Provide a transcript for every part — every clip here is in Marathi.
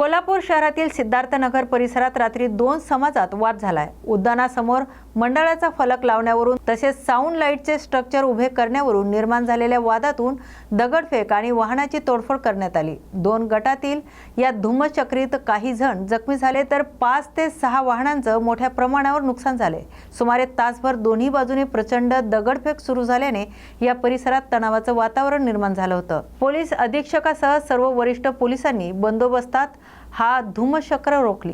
कोल्हापूर शहरातील सिद्धार्थनगर परिसरात रात्री दोन समाजात वाद झालाय. उद्यानासमोर मंडळाचा फलक लावण्यावरून तसेच साऊंड लाईटचे स्ट्रक्चर उभे करण्यावरून निर्माण झालेल्या वादातून दगडफेक आणि वाहनाची तोडफोड करण्यात आली. दोन गटातील या धुम्मचक्रीत काही जण जखमी झाले तर पाच ते सहा वाहनांचं मोठ्या प्रमाणावर नुकसान झाले. सुमारे तासभर दोन्ही बाजूने प्रचंड दगडफेक सुरू झाल्याने या परिसरात तणावाचं वातावरण निर्माण झालं होतं. पोलीस अधीक्षकासह सर्व वरिष्ठ पोलिसांनी बंदोबस्तात हा धुमचक्र रोखली.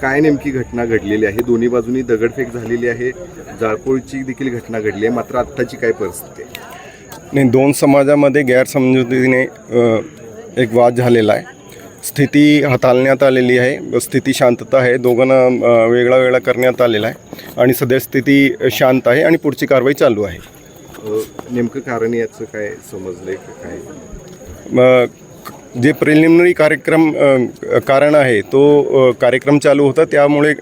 काय नेमकी घटना घडलेली आहे? दोन्ही बाजूनी दगडफेक झालेली आहे. जाळपोळीची देखील घटना घडली आहे. मात्र आत्ताची काय परिस्थिती आहे? नाही दोन समाजामध्ये गैरसमजुतीने एक वाद झालेला आहे. स्थिती हाताळण्यात आलेली आहे. स्थिती शांतता आहे. दोघांना वेगळा वेगळा करण्यात आलेला आहे. आणि सध्या स्थिती शांत आहे आणि पुढची कारवाई चालू आहे. नेमकं कारण याचं काय समजलंय का काय? म, जे प्रिलिमिनरी कार्यक्रम कारण आहे तो कार्यक्रम चालू होता. त्यामुळे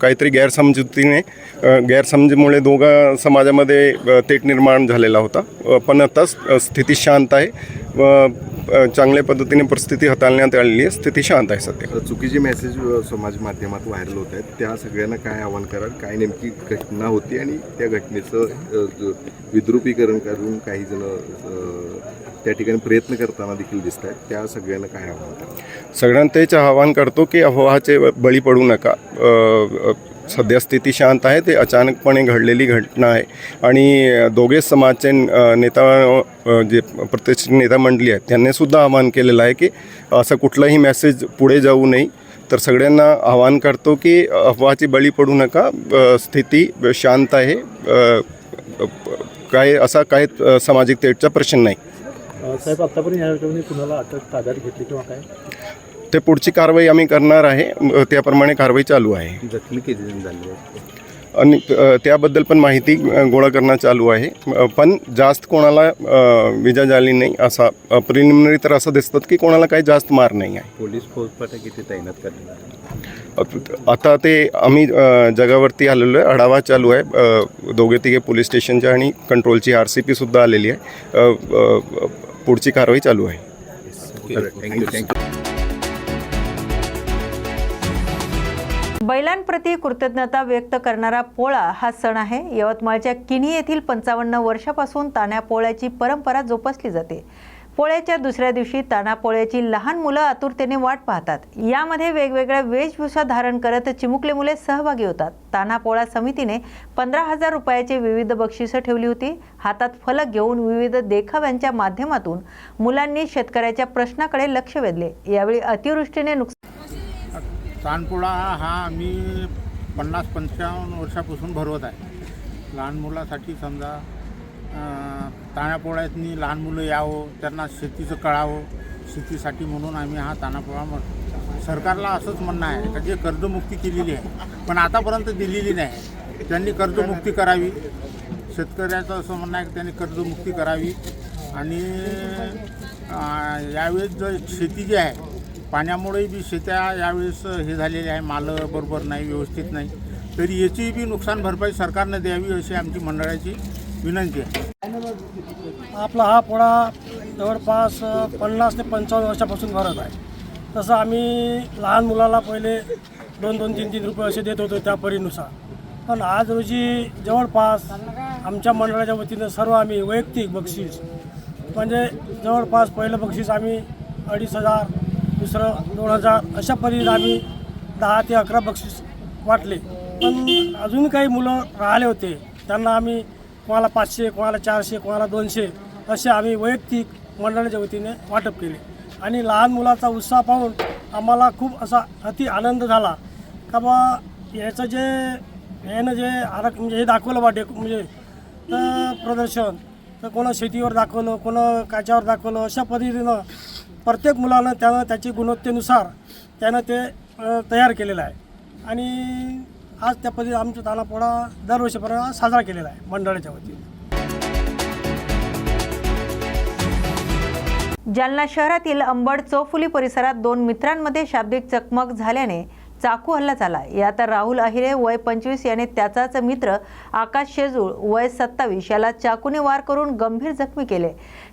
काहीतरी गैरसमजुतीने अ, गैरसमजीमुळे दोघा समाजामध्ये तेट निर्माण झालेला होता. पण आता स्थिती शांत आहे. व चांगल्या पद्धतीने परिस्थिती हाताळण्यात आलेली आहे. स्थिती शांत आहे सध्या. चुकीचे मेसेज समाज माध्यमात व्हायरल होत आहेत. त्या सगळ्यांना काय आव्हान कराल? काय नेमकी घटना होती आणि त्या घटनेचं विद्रुपीकरण करून काही जण त्या ठिकाणी प्रयत्न करताना देखील दिसत आहेत. त्या सगळ्यांना काय आव्हान कराल? सगळ्यांना तेच आवाहन करतो की अफवाचे बळी पडू नका. सध्या स्थिती शांत आहे ते अचानकपणे घडलेली घटना आहे. आणि दोघेच समाजचे नेता जे प्रतिष्ठित नेता मंडळी आहेत त्यांनीसुद्धा आवाहन केलेलं आहे की असं कुठलाही मेसेज पुढे जाऊ नये. तर सगळ्यांना आवाहन करतो की अफवाची बळी पडू नका स्थिती शांत आहे काय असा काय सामाजिक तेटचा प्रश्न नाही. साहेब आतापर्यंत या कुणाला अटक ताब्यात घेतली किंवा काय? ते पुढची कारवाई आम्ही करणार आहे. त्याप्रमाणे कारवाई चालू आहे. जखमी किती जण झाले आणि अ, त्याबद्दल पण माहिती गोळा करणं चालू आहे. अ, पण जास्त कोणाला अ, विजा झाली नाही असा प्रिलिमिनरी तर असं दिसतात की कोणाला काही जास्त मार नाही आहे. पोलीस फौजफाटा किती तैनात करण्यात अ, आता ते आम्ही अ, जगावरती आलेलो आहे. आढावा चालू आहे. अ, दोघे तिघे पोलीस स्टेशनच्या आणि कंट्रोलची आर सी पीसुद्धा आलेली आहे. अ, अ, पुढची कारवाई चालू आहे. थँक्यू थँक्यू बैलांप्रती कृतज्ञता व्यक्त करणारा पोळा हा सण आहे. यवतमाळच्या किनी येथील पंचावन्न वर्षापासून ताण्या पोळ्याची परंपरा जोपासली जाते. पोळ्याच्या दुसऱ्या दिवशी ताना पोळ्याची लहान मुलं आतुरतेने वाट पाहतात. यामध्ये वेगवेगळ्या वेशभूषा धारण करत चिमुकले मुले सहभागी होतात. ताना पोळा समितीने पंधरा हजार रुपयाचे विविध बक्षिसं ठेवली होती. हातात फलक घेऊन विविध देखाव्यांच्या माध्यमातून मुलांनी शेतकऱ्याच्या प्रश्नाकडे लक्ष वेधले. यावेळी अतिवृष्टीने नुकसान तानपोळा हा आम्ही पन्नास पंचावन्न वर्षापासून भरवत आहे. लहान मुलासाठी समजा अं, ताण्यापोळ्यातनी लहान मुलं यावं त्यांना शेतीचं कळावं शेतीसाठी म्हणून आम्ही हा तानापोळा म्हणतो सरकारला असंच म्हणणं आहे का जे कर्जमुक्ती केलेली आहे पण आतापर्यंत दिलेली नाही. त्यांनी कर्जमुक्ती करावी. शेतकऱ्याचं असं म्हणणं आहे की त्यांनी कर्जमुक्ती करावी. आणि यावेळेस जो शेती जी आहे पाण्यामुळे बी शेत्या यावेळेस हे झालेले आहे मालं बरोबर नाही व्यवस्थित नाही. तरी याची बी नुकसान भरपाई सरकारनं द्यावी अशी आमची मंडळाची विनंती आहे. आपला हा पोळा जवळपास पन्नास ते पंचावन्न वर्षापासून भरत आहे. तसं आम्ही लहान मुलाला पहिले दोन दोन तीन तीन रुपये असे देत होतो त्या परीनुसार. पण आज रोजी जवळपास आमच्या मंडळाच्या वतीनं सर्व आम्ही वैयक्तिक बक्षीस म्हणजे जवळपास पहिलं बक्षीस आम्ही अडीच हजार दुसरं दोन हजार अशा परीने आम्ही दहा ते अकरा बक्षीस वाटले. पण अजून काही मुलं राहिले होते. त्यांना आम्ही कोणाला पाचशे कोणाला चारशे कोणाला दोनशे असे आम्ही वैयक्तिक मंडळाच्या वतीने वाटप केले. आणि लहान मुलाचा उत्साह पाहून आम्हाला खूप असा अति आनंद झाला. का बा याचं जे यानं जे आरक म्हणजे हे दाखवलं बा डेक म्हणजे तर प्रदर्शन. तर कोणा शेतीवर दाखवलं कोणा काच्यावर दाखवलं अशा पद्धतीनं प्रत्येक मुलानं त्यानं त्याची गुणवत्तेनुसार त्यानं ते तयार केलेलं आहे. आणि आज त्या पद्धतीने आमचा तानापोळा दरवर्षीपर्यंत साजरा केलेला आहे मंडळाच्या वतीने. जालना शहरातील अंबड चौफुली परिसरात दोन मित्रांमध्ये शाब्दिक चकमक झाल्याने चाकू हल्ला झाला. यात राहुल अहिरे वय पंचवीस याने त्याचाच मित्र आकाश शेजूळ वय सत्तावीस याला चाकूने वार करून गंभीर जखमी केले.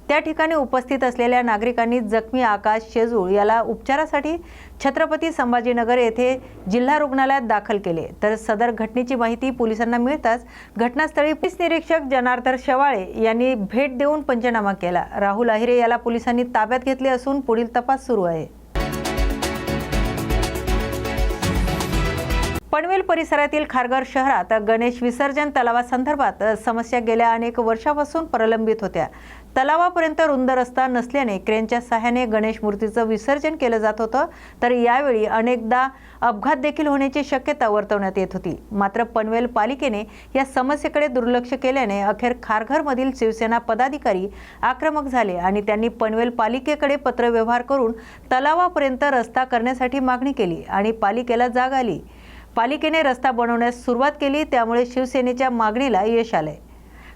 त्या ठिकाणी उपस्थित असलेल्या नागरिकांनी जखमी आकाश शेजूळ याला उपचारासाठी छत्रपती संभाजीनगर येथे जिल्हा रुग्णालयात दाखल केले. तर सदर घटनेची माहिती पोलिसांना मिळताच घटनास्थळी पोलीस निरीक्षक जनार्दन शेवाळे यांनी भेट देऊन पंचनामा केला. राहुल अहिरे याला पोलिसांनी ताब्यात घेतले असून पुढील तपास सुरू आहे. पनवेल परिसरातील खारघर शहरात गणेश विसर्जन तलावासंदर्भात समस्या गेल्या अनेक वर्षापासून प्रलंबित होत्या. तलावापर्यंत रुंद रस्ता नसल्याने क्रेनच्या सहाय्याने गणेश मूर्तीचं विसर्जन केलं जात होतं. तर यावेळी अनेकदा अपघात देखील होण्याची शक्यता वर्तवण्यात येत होती. मात्र पनवेल पालिकेने या समस्येकडे दुर्लक्ष केल्याने अखेर खारघरमधील शिवसेना पदाधिकारी आक्रमक झाले आणि त्यांनी पनवेल पालिकेकडे पत्रव्यवहार करून तलावापर्यंत रस्ता करण्यासाठी मागणी केली आणि पालिकेला जाग आली. पालिकेने रस्ता बनवण्यास सुरुवात केली त्यामुळे शिवसेनेच्या मागणीला यश आलंय.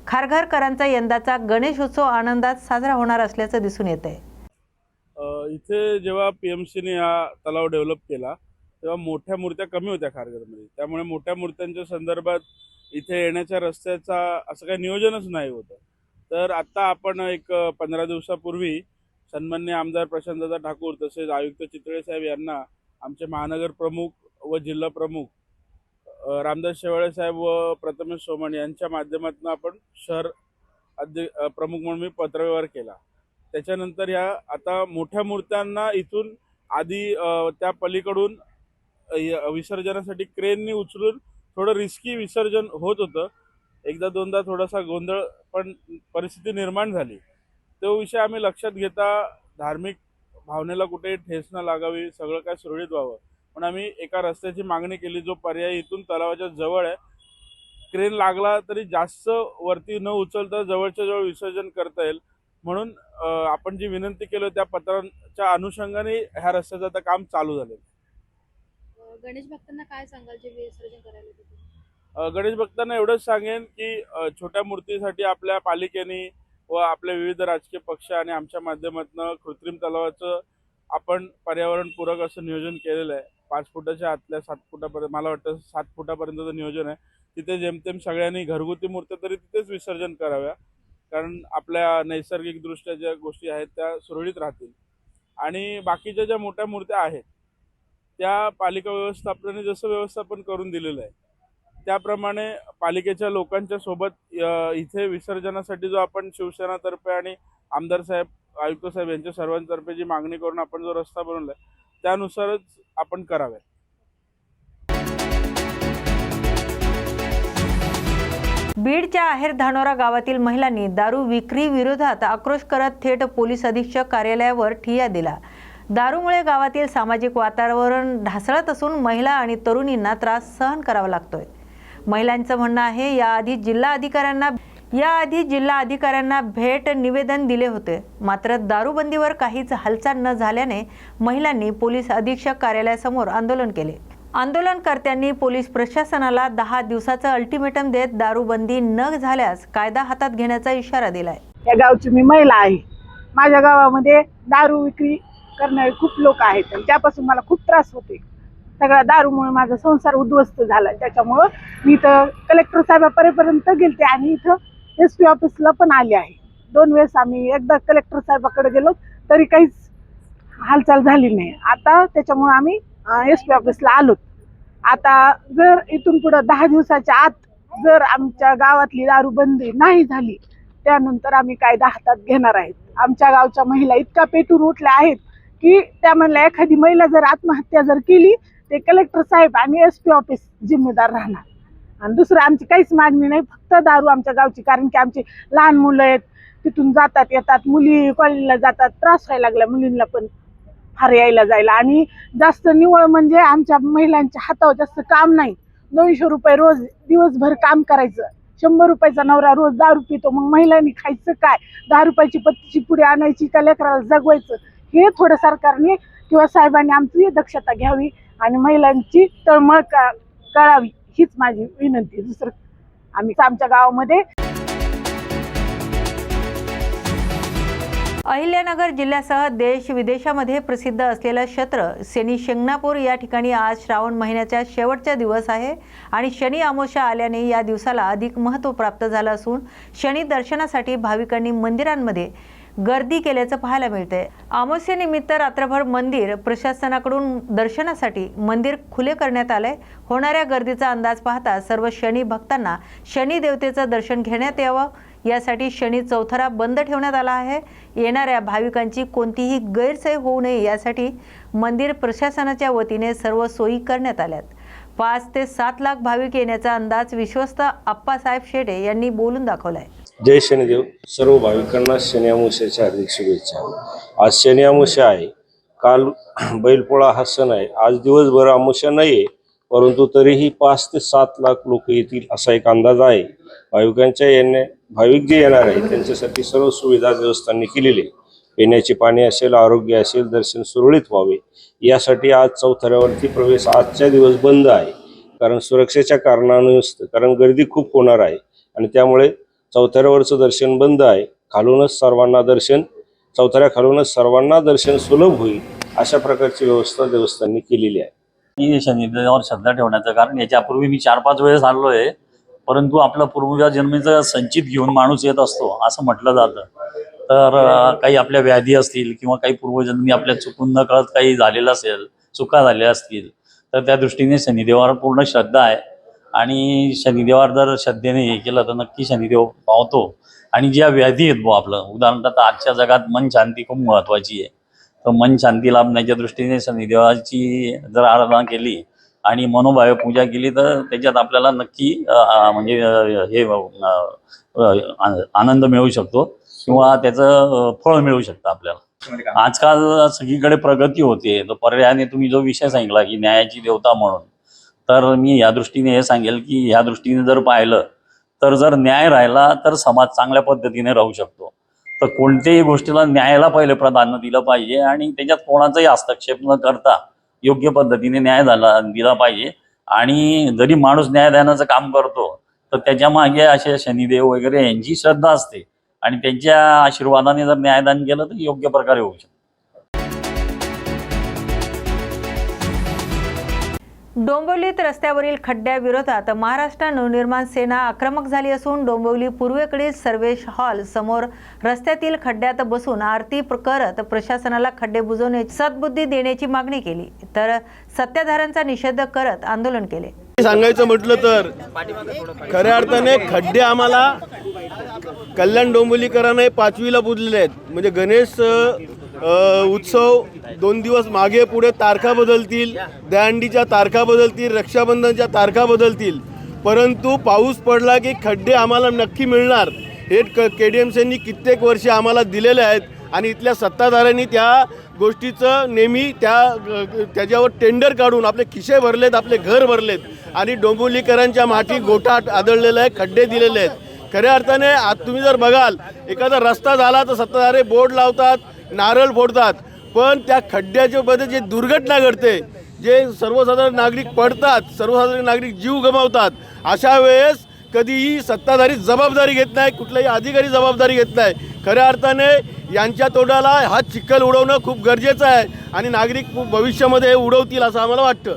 खारघरकरांचा यंदाचा गणेश उत्सव आनंदात साजरा होणार असल्याचं दिसून येत आहे इथे जेव्हा पी एम सीने हा तलाव डेव्हलप केला तेव्हा मोठ्या मूर्त्या कमी होत्या खारघरमध्ये. त्यामुळे मोठ्या मूर्त्यांच्या संदर्भात इथे येण्याच्या रस्त्याचा असं काही नियोजनच नाही होतं. तर आत्ता आपण एक पंधरा दिवसापूर्वी सन्मान्य आमदार प्रशांतदादा ठाकूर तसेच आयुक्त चितळे साहेब यांना आमचे महानगर प्रमुख व जिल्हा प्रमुख रामदास शेवाळे साहेब व प्रथमेश सोमण यांच्या माध्यमातून आपण शहर अध्य प्रमुख म्हणून मी पत्रव्यवहार केला. त्याच्यानंतर ह्या आता मोठ्या मूर्त्यांना इथून आधी त्या पलीकडून य- विसर्जनासाठी क्रेननी उचलून थोडं रिस्की विसर्जन होत होतं. एकदा दोनदा थोडासा गोंधळ पण परिस्थिती निर्माण झाली. तो विषय आम्ही लक्षात घेता धार्मिक भावनेला कुठे ठेस न लागावी सगळं काय सुरळीत व्हावं. पण आम्ही एका रस्त्याची मागणी केली जो पर्याय इथून तलावाच्या जवळ आहे. क्रेन लागला तरी जास्त वरती न उचलता जवळच्या जवळ विसर्जन करता येईल. म्हणून आपण जी विनंती केली त्या पत्रांच्या अनुषंगाने ह्या रस्त्याचं आता काम चालू झालं अ, गणेश भक्तांना काय सांगाल जे विसर्जन करायला गणेश भक्तांना एवढंच सांगेन की अ, छोट्या मूर्तीसाठी आपल्या पालिकेने व आपले विविध राजकीय पक्ष आणि आमच्या माध्यमातून कृत्रिम तलावाचं आपण पर्यावरणपूरक असं नियोजन केलेलं आहे. पाच फुटाच्या आतल्या सात फुटापर्यंत मला वाटतं सात फुटापर्यंतचं नियोजन आहे. तिथे जेमतेम सगळ्यांनी घरगुती मूर्त्या तरी तिथेच विसर्जन कराव्या. कारण आपल्या नैसर्गिकदृष्ट्या ज्या गोष्टी आहेत त्या सुरळीत राहतील. आणि बाकीच्या ज्या मोठ्या मूर्त्या आहेत त्या पालिका व्यवस्थापनाने जसं व्यवस्थापन करून दिलेलं आहे त्याप्रमाणे पालिकेच्या लोकांच्या सोबत इथे विसर्जनासाठी जो आपण शिवसेनातर्फे आणि आमदार साहेब आयुक्त साहेब यांच्या सर्वांतर्फे जी मागणी करून आपण जो रस्ता बनवलाय त्यानुसारच आपण करावे. बीडच्या आहेर धानोरा गावातील महिलांनी दारू विक्री विरोधात आक्रोश करत थेट पोलीस अधीक्षक कार्यालयावर ठिय्या दिला. दारूमुळे गावातील सामाजिक वातावरण ढासळत असून महिला आणि तरुणींना त्रास सहन करावा लागतोय. महिलांचं म्हणणं आहे याआधी जिल्हा अधिकाऱ्यांना याआधी जिल्हा अधिकाऱ्यांना भेट निवेदन दिले होते. मात्र दारूबंदीवर काहीच हालचाल न झाल्याने महिलांनी पोलीस अधीक्षक कार्यालयासमोर आंदोलन केले. आंदोलनकर्त्यांनी पोलीस प्रशासनाला दहा दिवसाचं अल्टिमेटम देत दारूबंदी न झाल्यास कायदा हातात घेण्याचा इशारा दिलाय. या गावची मी महिला आहे. माझ्या गावामध्ये दारू विक्री करणारे खूप लोक आहेत आणि त्यापासून मला खूप त्रास होते सगळ्या दारूमुळे माझा संसार उद्ध्वस्त झाला. त्याच्यामुळं मी इथं कलेक्टर साहेबापर्यंत गेलते आणि इथं एस पी ऑफिसला पण आले आहे. दोन वेळेस आम्ही एकदा कलेक्टर साहेबाकडे गेलो तरी काहीच हालचाल झाली नाही. आता त्याच्यामुळे आम्ही एस पी ऑफिसला आलो आता जर इथून पुढं दहा दिवसाच्या आत जर आमच्या गावातली दारूबंदी नाही झाली त्यानंतर आम्ही कायदा हातात घेणार आहेत. आमच्या गावच्या महिला इतका पेटून उठल्या आहेत की त्या म्हणल्या एखादी महिला जर आत्महत्या जर केली ते कलेक्टर साहेब आणि एस पी ऑफिस जिम्मेदार राहणार. आणि दुसरं आमची काहीच मागणी नाही फक्त दारू आमच्या गावची कारण की आमची लहान मुलं आहेत तिथून जातात येतात मुली कॉलेजला जातात त्रास व्हायला लागला मुलींना पण फार यायला जायला. आणि जास्त निवळ म्हणजे आमच्या महिलांच्या हातावर जास्त काम नाही. दोनशे रुपये रोज दिवसभर काम करायचं. शंभर रुपयाचा नवरा रोज दारू पितो मग महिलांनी खायचं काय? दहा रुपयाची पत्तीची पुढे आणायची का लेकराला जगवायचं? हे थोडं सरकारने किंवा साहेबांनी आमची दक्षता घ्यावी आणि महिलांची तळमळ का कळावी. हीच माझी विनंती दुसरं आम्ही आमच्या गावामध्ये अहिल्यानगर जिल्ह्यासह देश विदेशामध्ये प्रसिद्ध असलेलं क्षेत्र शनी शेंगणापूर या ठिकाणी आज श्रावण महिन्याच्या शेवटचा दिवस आहे आणि शनी अमावस्या आल्याने या दिवसाला अधिक महत्त्व प्राप्त झालं असून शनी दर्शनासाठी भाविकांनी मंदिरांमध्ये गर्दी केल्याचं पाहायला मिळते अमावस्येनिमित्त रात्रभर मंदिर प्रशासनाकडून दर्शनासाठी मंदिर खुले करण्यात आले होणाऱ्या गर्दीचा अंदाज पाहता सर्व शनी भक्तांना शनी देवतेचं दर्शन घेण्यात यावं. यासाठी शनी चौथरा बंद ठेवण्यात आला आहे. येणाऱ्या भाविकांची कोणतीही गैरसोय होऊ नये यासाठी मंदिर प्रशासनाच्या वतीने सर्व सोयी करण्यात आल्यात. पाच ते सात लाख भाविक येण्याचा अंदाज विश्वस्त आप्पासाहेब शेटे यांनी बोलून दाखवला आहे जय शनिदेव. सर्व भाविकांना शनी हार्दिक शुभेच्छा. आज शनियामुशा आहे. काल बैलपोळा हा सण आहे. आज दिवसभर अमावस्या नाही आहे परंतु तरीही पाच ते सात लाख लोक येतील असा एक अंदाज आहे. भाविकांच्या येण्या भाविक जे येणार आहे त्यांच्यासाठी सर्व सुविधा व्यवस्थांनी केलेली आहे. पिण्याचे पाणी असेल आरोग्य असेल दर्शन सुरळीत व्हावे. यासाठी आज चौथऱ्यावरती प्रवेश आजच्या दिवस बंद आहे. कारण सुरक्षेच्या कारणानुसार कारण गर्दी खूप होणार आहे. आणि त्यामुळे चौथऱ्यावरचं दर्शन बंद आहे. खालूनच सर्वांना दर्शन चौथऱ्या खालूनच सर्वांना दर्शन सुलभ होईल अशा प्रकारची व्यवस्था देवस्थांनी केलेली आहे. मी शनिदेवावर श्रद्धा ठेवण्याचं कारण याच्यापूर्वी मी चार पाच वेळेस आलो आहे परंतु आपला पूर्वजा जन्मीचा संचित घेऊन माणूस येत असतो असं म्हटलं जातं. तर काही आपल्या व्याधी असतील किंवा काही पूर्वजन्मी आपल्या चुकून न कळत काही झालेलं असेल चुका झाल्या असतील तर त्या दृष्टीने शनिदेवावर पूर्ण श्रद्धा आहे. आणि शनिदेवावर जर श्रद्धेने हे केलं तर नक्की शनिदेव पावतो. आणि ज्या व्याधी आहेत बुवा आपलं उदाहरणार्थ आजच्या जगात मन शांती खूप महत्त्वाची आहे. तर मन शांती लाभण्याच्या दृष्टीने शनिदेवाची जर आराधना केली आणि मनोभावे पूजा केली तर त्याच्यात आपल्याला नक्की म्हणजे हे आनंद मिळू शकतो किंवा त्याचं फळ मिळू शकतं आपल्याला. आजकाल सगळीकडे प्रगती होते. तर पर्यायाने तुम्ही जो विषय सांगितला की न्यायाची देवता म्हणून तर मी या दृष्टीने हे सांगेल की ह्या दृष्टीने जर पाहिलं तर जर न्याय राहिला तर समाज चांगल्या पद्धतीने राहू शकतो. तर कोणत्याही गोष्टीला न्यायाला पहिले प्राधान्य दिलं पाहिजे आणि त्याच्यात कोणाचाही हस्तक्षेप न करता योग्य पद्धतीने न्याय झाला दिला पाहिजे. आणि जरी माणूस न्यायदानाचं काम करतो तर त्याच्यामागे असे शनिदेव वगैरे यांची श्रद्धा असते. आणि त्यांच्या आशीर्वादाने जर न्यायदान केलं तर योग्य प्रकारे होऊ शकतं. डोंबिवलीत रस्त्यावरील खड्ड्याविरोधात महाराष्ट्र नवनिर्माण सेना आक्रमक झाली असून डोंबिवली पूर्वेकडील सर्वेश हॉल समोर रस्त्यातील खड्ड्यात बसून आरती करत प्रशासनाला खड्डे बुजवणे सद्बुद्धी देण्याची मागणी केली. तर सत्ताधाऱ्यांचा निषेध करत आंदोलन केले. सांगायचं म्हटलं तर खऱ्या अर्थाने खड्डे आम्हाला कल्याण डोंबिवलीकरांना पाचवीला बुजलेले आहेत. म्हणजे गणेश उत्सव दोन दिवस मागे पुढे तारखा बदलतील दहंडीच्या तारखा बदलतील रक्षाबंधनच्या तारखा बदलतील. परंतु पाऊस पडला की खड्डे आम्हाला नक्की मिळणार. हे क के डी एम सीनी कित्येक वर्षे आम्हाला दिलेले आहेत आणि इथल्या सत्ताधाऱ्यांनी त्या गोष्टीचं नेहमी त्या त्याच्यावर टेंडर काढून आपले खिसे भरलेत आपले घर भरलेत आणि डोंबिवलीकरांच्या माठी गोठा आदळलेला आहे खड्डे दिलेले आहेत. खऱ्या अर्थाने आज तुम्ही जर बघाल एखादा रस्ता झाला तर सत्ताधारे बोर्ड लावतात नारळ फोडतात. पण त्या खड्ड्याच्यामध्ये जे दुर्घटना घडते जे सर्वसाधारण नागरिक पडतात सर्वसाधारण नागरिक जीव गमावतात अशा वेळेस कधीही सत्ताधारी जबाबदारी घेत नाही कुठलाही अधिकारी जबाबदारी घेत नाही. खऱ्या अर्थाने यांच्या तोंडाला हा चिखल उडवणं खूप गरजेचं आहे आणि नागरिक भविष्यामध्ये हे उडवतील असं आम्हाला वाटतं.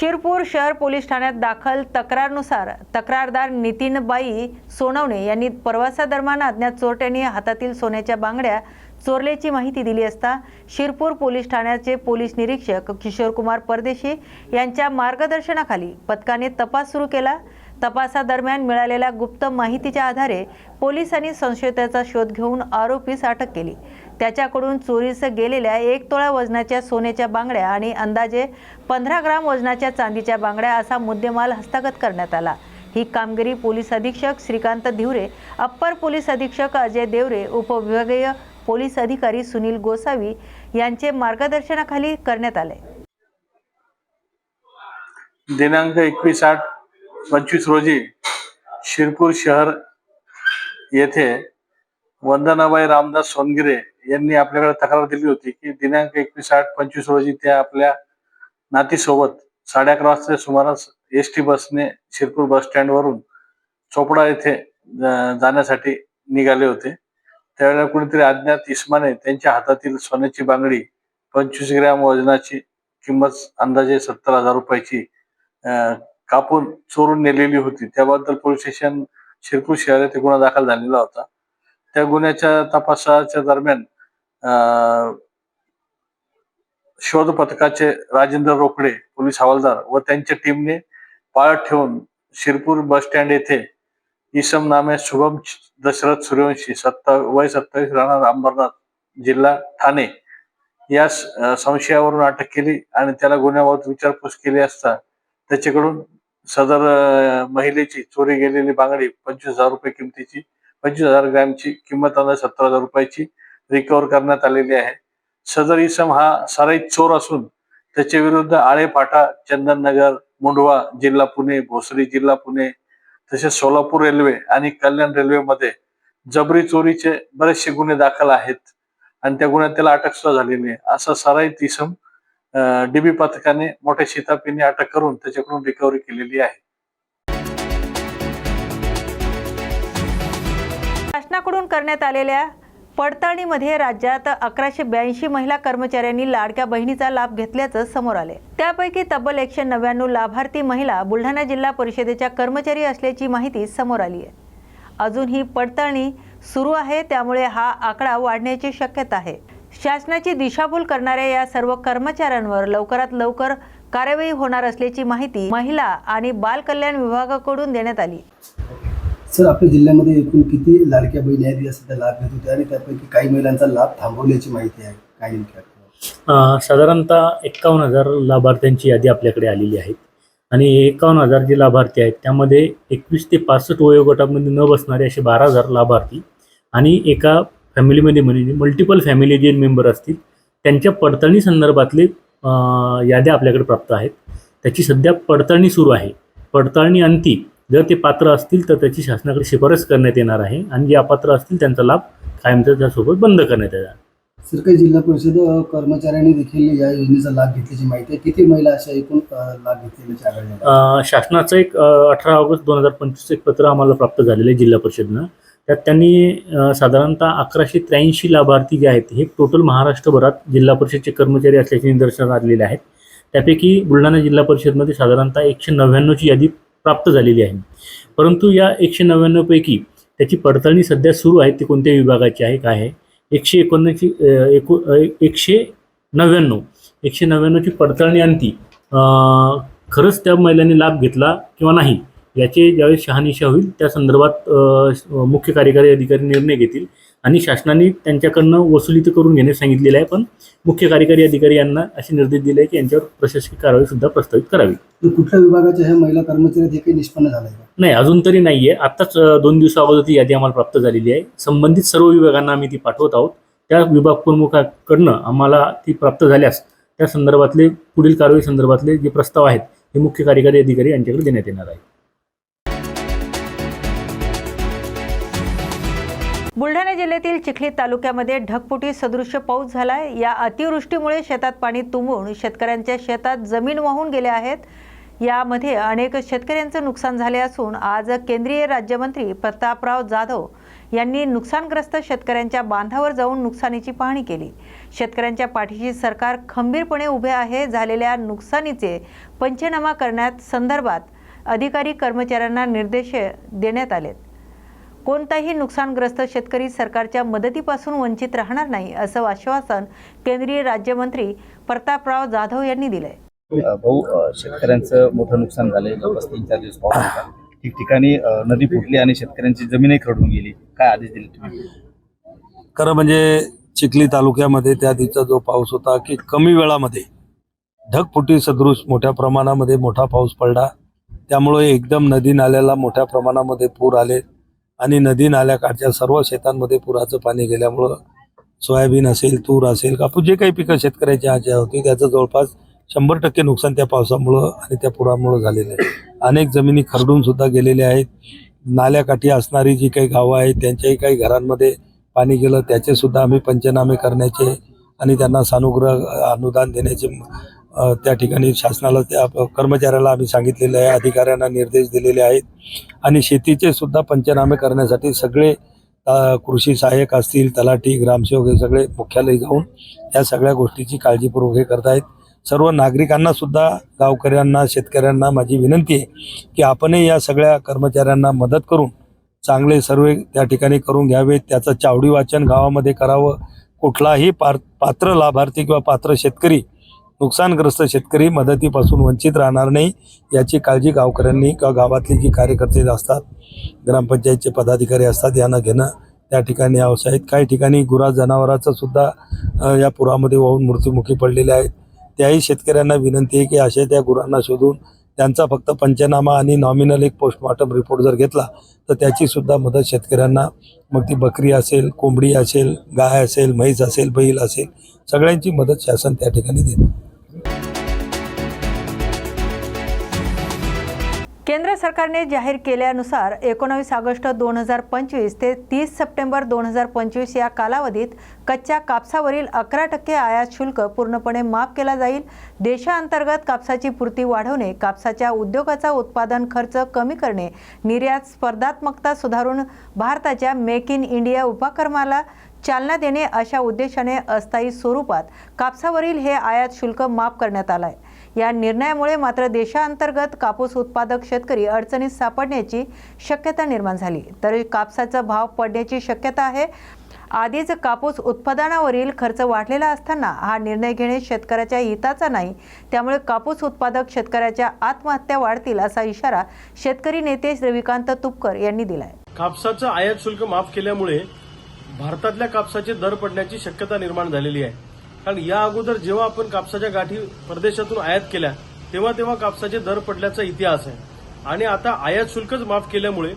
शिरपूर शहर पोलीस ठाण्यात दाखल तक्रारनुसार तक्रारदार नितीनबाई सोनवणे यांनी प्रवासादरम्यान अज्ञात चोरट्यांनी हातातील सोन्याच्या बांगड्या चोरल्याची माहिती दिली असता शिरपूर पोलीस ठाण्याचे पोलीस निरीक्षक किशोरकुमार परदेशी यांच्या मार्गदर्शनाखाली पथकाने तपास सुरू केला. तपासादरम्यान मिळालेल्या गुप्त माहितीच्या आधारे पोलिसांनी संशयिताचा शोध घेऊन आरोपीस अटक केली. त्याच्याकडून चोरीस गेलेल्या एक तोळा वजनाच्या सोन्याच्या बांगड्या आणि अंदाजे पंधरा ग्राम वजनाच्या चांदीच्या बांगड्या असा मुद्देमाल हस्तगत करण्यात आला. ही कामगिरी पोलीस अधीक्षक श्रीकांत धिवरे अप्पर पोलीस अधीक्षक अजय देवरे उपविभागीय पोलीस अधिकारी सुनील गोसावी यांचे मार्गदर्शनाखाली करण्यात आले. दिनांक एकवीस आठ पंचवीस रोजी शिरपूर शहर येथे वंदनाबाई रामदास सोनगिरे यांनी आपल्याकडे तक्रार दिली होती की दिनांक एकवीस आठ पंचवीस रोजी त्या आपल्या नातीसोबत साडे अकरा वाजता सुमारास एस टी बसने शिरपूर बस स्टँडवरून चोपडा येथे जाण्यासाठी निघाले होते. त्यावेळेला कुणीतरी अज्ञात इस्माने त्यांच्या हातातील सोन्याची बांगडी पंचवीस ग्रॅम वजनाची किंमत अंदाजे सत्तर हजार रुपयाची कापून चोरून नेलेली होती. त्याबद्दल पोलीस स्टेशन शिरपूर शहरात गुन्हा दाखल झालेला होता. त्या गुन्ह्याच्या तपासाच्या दरम्यान अं, शोध पथकाचे राजेंद्र रोकडे पोलीस हवालदार व त्यांच्या टीमने पाळत ठेवून शिरपूर बस स्टँड येथे इसम नामे शुभम दशरथ सूर्यवंशी सत्ता वय सत्तावीस राहणार अंबरनाथ जिल्हा ठाणे. या संशयावरून अटक केली आणि त्याला गुन्ह्याबाबत विचारपूस केली असता त्याच्याकडून सदर महिलेची चोरी गेलेली बांगडी पंचवीस हजार रुपये किमतीची पंचवीस हजार ग्रॅमची किंमत अंदाज सत्तर हजार रुपयाची रिकव्हर करण्यात आलेली आहे. सदर इसम हा सराईत चोर असून त्याच्या विरुद्ध आळेफाटा चंदननगर मुंडवा जिल्हा पुणे भोसरी जिल्हा पुणे तसेच सोलापूर रेल्वे आणि कल्याण रेल्वेमध्ये जबरी चोरीचे बरेचसे गुन्हे दाखल आहेत आणि त्या गुन्ह्यात त्याला अटक सुद्धा झालेली आहे. असा सराईत इसम डीबी पथकाने मोठ्या शितापीने अटक करून त्याच्याकडून रिकव्हरी केलेली आहे. शासनाकडून करण्यात आलेल्या पडताळणीमध्ये राज्यात अकराशे ब्याऐंशी महिला कर्मचाऱ्यांनी लाडक्या बहिणीचा लाभ घेतल्याचं समोर आले त्यापैकी तब्बल एकशे नव्याण्णव लाभार्थी महिला बुलढाणा जिल्हा परिषदेच्या कर्मचारी असल्याची माहिती समोर आली आहे अजून ही पडताळणी सुरू आहे त्यामुळे हा आकडा वाढण्याची शक्यता आहे. शासनाची दिशाभूल करणाऱ्या या सर्व कर्मचाऱ्यांवर लवकरात लवकर कार्यवाही होणार असल्याची माहिती महिला आणि बालकल्याण विभागाकडून देण्यात आली. सर आपल्या जिल्ह्यामध्ये एकूण किती लाडक्या बहिणी आहेत या सध्या लाभ घेत होत्या आणि त्यापैकी काही महिलांचा लाभ थांबवल्याची माहिती आहे. काय साधारणतः एक्कावन्न हजार लाभार्थ्यांची यादी आपल्याकडे आलेली आहे. आणि एकावन्न हजार जे लाभार्थी आहेत त्यामध्ये एकवीस ते पासष्ट वयोगटामध्ये न बसणारे असे बारा हजार लाभार्थी आणि एका फॅमिलीमध्ये म्हणजे मल्टिपल फॅमिली जे मेंबर असतील त्यांच्या पडताळणी संदर्भातले याद्या आपल्याकडे प्राप्त आहेत. त्याची सध्या पडताळणी सुरू आहे. पडताळणी अंती जर ते पात्र असतील तर त्याची शासनाकडे शिफारस करण्यात येणार आहे आणि जे अपात्र असतील त्यांचा लाभ कायमचा त्यासोबत बंद करण्यात येणार. सर काही जिल्हा परिषद कर्मचाऱ्यांनी देखील या योजनेचा लाभ घेतल्याची माहिती आहे. किती महिला अशा एकूण लाभ? अ, शासनाचं एक अठरा ऑगस्ट दोन हजार पंचवीस एक पत्र आम्हाला प्राप्त झालेलं आहे जिल्हा परिषदनं. त्यात त्यांनी साधारणतः अकराशे त्र्याऐंशी लाभार्थी जे आहेत हे टोटल महाराष्ट्रभरात जिल्हा परिषदचे कर्मचारी असल्याचे निदर्शनास आलेले आहेत. त्यापैकी बुलढाणा जिल्हा परिषदमध्ये साधारणतः एकशे नव्याण्णवची यादी प्राप्त झालेली आहे. परंतु या एकशे नव्याण्णवपैकी त्याची पडताळणी सध्या सुरू आहे ती कोणत्या विभागाची आहे काय आहे? एकशे एकोणची एको एकशे नव्याण्णव. एकशे नव्याण्णवची पडताळणी आणती खरंच त्या महिलांनी लाभ घेतला किंवा नाही याचे ज्यावेळेस शहानिशा होईल त्या संदर्भात मुख्य कार्यकारी अधिकारी निर्णय घेतील. आणि शासनाने त्यांच्याकडनं वसुली तर करून घेणे सांगितलेलं आहे पण मुख्य कार्यकारी अधिकारी यांना असे निर्देश दिले आहे की यांच्यावर प्रशासकीय कारवाई सुद्धा प्रस्तावित करावी. कुठल्या विभागाच्या ह्या महिला कर्मचारी हे काही निष्पन्न झालं नाही अजून तरी नाही आहे आत्ताच अ, दोन दिवसा अगोदर ती यादी आम्हाला प्राप्त झालेली आहे. संबंधित सर्व विभागांना आम्ही ती पाठवत आहोत. त्या विभाग प्रमुखाकडनं आम्हाला ती प्राप्त झाल्यास त्या संदर्भातले पुढील कारवाई संदर्भातले जे प्रस्ताव आहेत हे मुख्य कार्यकारी अधिकारी यांच्याकडे देण्यात येणार आहे बुलढाणा जिल्ह्यातील चिखली तालुक्यामध्ये ढगफुटी सदृश्य पाऊस झालाय. या अतिवृष्टीमुळे शेतात पाणी तुंबून शेतकऱ्यांच्या शेतात जमीन वाहून गेल्या आहेत. यामध्ये अनेक शेतकऱ्यांचं नुकसान झाले असून आज केंद्रीय राज्यमंत्री प्रतापराव जाधव यांनी नुकसानग्रस्त शेतकऱ्यांच्या बांधावर जाऊन नुकसानीची पाहणी केली. शेतकऱ्यांच्या पाठीशी सरकार खंबीरपणे उभे आहे. झालेल्या नुकसानीचे पंचनामा करण्यात संदर्भात अधिकारी कर्मचाऱ्यांना निर्देश देण्यात आलेत. कोणताही नुकसानग्रस्त शेतकरी सरकारच्या मदतीपासून वंचित राहणार नाही असं आश्वासन केंद्रीय राज्यमंत्री प्रतापराव जाधव यांनी दिलंय. भाऊ शेतकऱ्यांचं मोठं नुकसान झालंय. जवळपास तीन चार दिवस पाऊस होता. ठिकठिकाणी नदी फुटली आणि शेतकऱ्यांची जमीनही खरडून गेली. काय आदेश दिले तुम्ही? खरं म्हणजे चिखली तालुक्यामध्ये त्या दिवसा जो पाऊस होता की कमी वेळामध्ये ढगफुटी सदृश मोठ्या प्रमाणामध्ये मोठा पाऊस पडला. त्यामुळे एकदम नदी नाल्याला मोठ्या प्रमाणामध्ये पूर आले. आणि नदी नाल्याकाठच्या सर्व शेतांमध्ये पुराचं पाणी गेल्यामुळं सोयाबीन असेल तूर असेल कापूस जे काही पिकं शेतकऱ्याची आशा होती त्याचं जवळपास शंभर टक्के नुकसान त्या पावसामुळं आणि त्या पुरामुळं झालेलं आहे. अनेक जमिनी खरडून सुद्धा गेलेल्या आहेत. नाल्याकाठी असणारी जी काही गावं आहेत त्यांच्याही काही घरांमध्ये पाणी गेलं त्याचे सुद्धा आम्ही पंचनामे करण्याचे आणि त्यांना सानुग्रह अनुदान देण्याचे त्या ठिकाणी शासनाला त्या कर्मचाऱ्याला आम्ही सांगितलेले आहे अधिकाऱ्यांना निर्देश दिलेले आहेत. आणि शेतीचे सुद्धा पंचनामे करण्यासाठी सगळे कृषी सहाय्यक असतील तलाठी ग्रामसेवक हे सगळे मुख्यालय जाऊन या सगळ्या गोष्टीची काळजीपूर्वक हे करतायत सर्व नागरिकांना सुद्धा गावकऱ्यांना शेतकऱ्यांना माझी विनंती आहे की आपणही या सगळ्या कर्मचाऱ्यांना मदत करून चांगले सर्वे त्या ठिकाणी करून घ्यावेत त्याचं चावडी वाचन गावामध्ये करावं. कुठलाही पार पात्र लाभार्थी किंवा पात्र शेतकरी नुकसानग्रस्त शेतकरी मदतीपासून वंचित राहणार नाही याची काळजी गावकऱ्यांनी किंवा गावातले जी कार्यकर्ते असतात ग्रामपंचायतचे पदाधिकारी असतात यांना घेणं त्या ठिकाणी आवश्यक आहेत काही ठिकाणी गुरा जनावराचं सुद्धा या पुरामध्ये वाहून मृत्युमुखी पडलेले आहेत. त्याही शेतकऱ्यांना विनंती आहे की अशा त्या गुरांना शोधून त्यांचा फक्त पंचनामा आणि नॉमिनल एक पोस्टमॉर्टम रिपोर्ट जर घेतला तर त्याचीसुद्धा मदत शेतकऱ्यांना. मग ती बकरी असेल कोंबडी असेल गाय असेल म्हैस असेल बैल असेल सगळ्यांची मदत शासन त्या ठिकाणी देतं. केंद्र सरकारने जाहीर केल्यानुसार एकोणावीस ऑगस्ट दोन हजार पंचवीस ते तीस सप्टेंबर दोन हजार पंचवीस या कालावधीत कच्च्या कापसावरील अकरा टक्के आयात शुल्क पूर्णपणे माफ केला जाईल. देशांतर्गत कापसाची पूर्ती वाढवणे कापसाच्या उद्योगाचा उत्पादन खर्च कमी करणे निर्यात स्पर्धात्मकता सुधारून भारताच्या मेक इन इंडिया उपक्रमाला चालना देणे अशा उद्देशाने अस्थायी स्वरूपात कापसावरील हे आयात शुल्क माफ करण्यात आलं आहे या निर्णयामुळे मात्र देशांतर्गत कापूस उत्पादक शेतकरी अडचणीत सापडण्याची शक्यता निर्माण झाली. तर कापसाचा भाव पडण्याची शक्यता आहे. आधीच कापूस उत्पादनावरील खर्च वाढलेला असताना हा निर्णय घेणे शेतकऱ्याच्या हिताचा नाही. त्यामुळे कापूस उत्पादक शेतकऱ्याच्या आत्महत्या वाढतील असा इशारा शेतकरी नेते रविकांत तुपकर यांनी दिलाय. कापसाचं आयात शुल्क माफ केल्यामुळे भारतातल्या कापसाचे दर पडण्याची शक्यता निर्माण झालेली आहे. कारण या अगोदर जेव्हा आपण कापसाच्या गाठी परदेशातून आयात केल्या तेव्हा तेव्हा कापसाचे दर पडल्याचा इतिहास आहे. आणि आता आयात शुल्कच माफ केल्यामुळे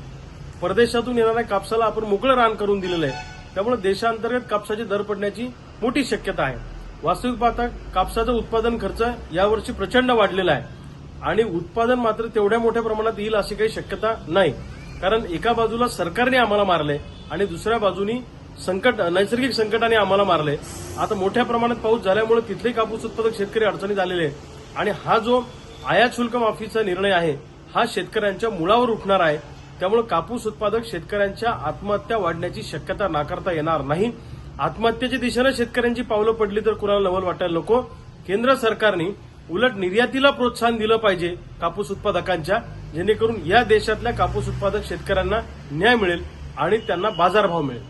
परदेशातून येणाऱ्या कापसाला आपण मोकळं रान करून दिलेलं आहे. त्यामुळे देशांतर्गत कापसाचे दर पडण्याची मोठी शक्यता आहे. वास्तविक पाहता कापसाचं उत्पादन खर्च यावर्षी प्रचंड वाढलेला आहे. आणि उत्पादन मात्र तेवढ्या मोठ्या प्रमाणात येईल अशी काही शक्यता नाही. कारण एका बाजूला सरकारने आम्हाला मारले आणि दुसऱ्या बाजूनी संकट नैसर्गिक संकटाने आम्हाला मारले. आता मोठ्या प्रमाणात पाऊस झाल्यामुळे तिथले कापूस उत्पादक शेतकरी अडचणीत आलेले आहेत. आणि हा जो आयात शुल्क माफीचा निर्णय आहे हा शेतकऱ्यांच्या मुळावर उठणार आहे. त्यामुळे कापूस उत्पादक शेतकऱ्यांच्या आत्महत्या वाढण्याची शक्यता नाकारता येणार नाही. आत्महत्येच्या दिशेनं शेतकऱ्यांची पावलं पडली तर कुणाला नवल वाटायला नको. केंद्र सरकारने उलट निर्यातीला प्रोत्साहन दिलं पाहिजे कापूस उत्पादकांच्या जेणेकरून या देशातल्या कापूस उत्पादक शेतकऱ्यांना न्याय मिळेल आणि त्यांना बाजारभाव मिळेल.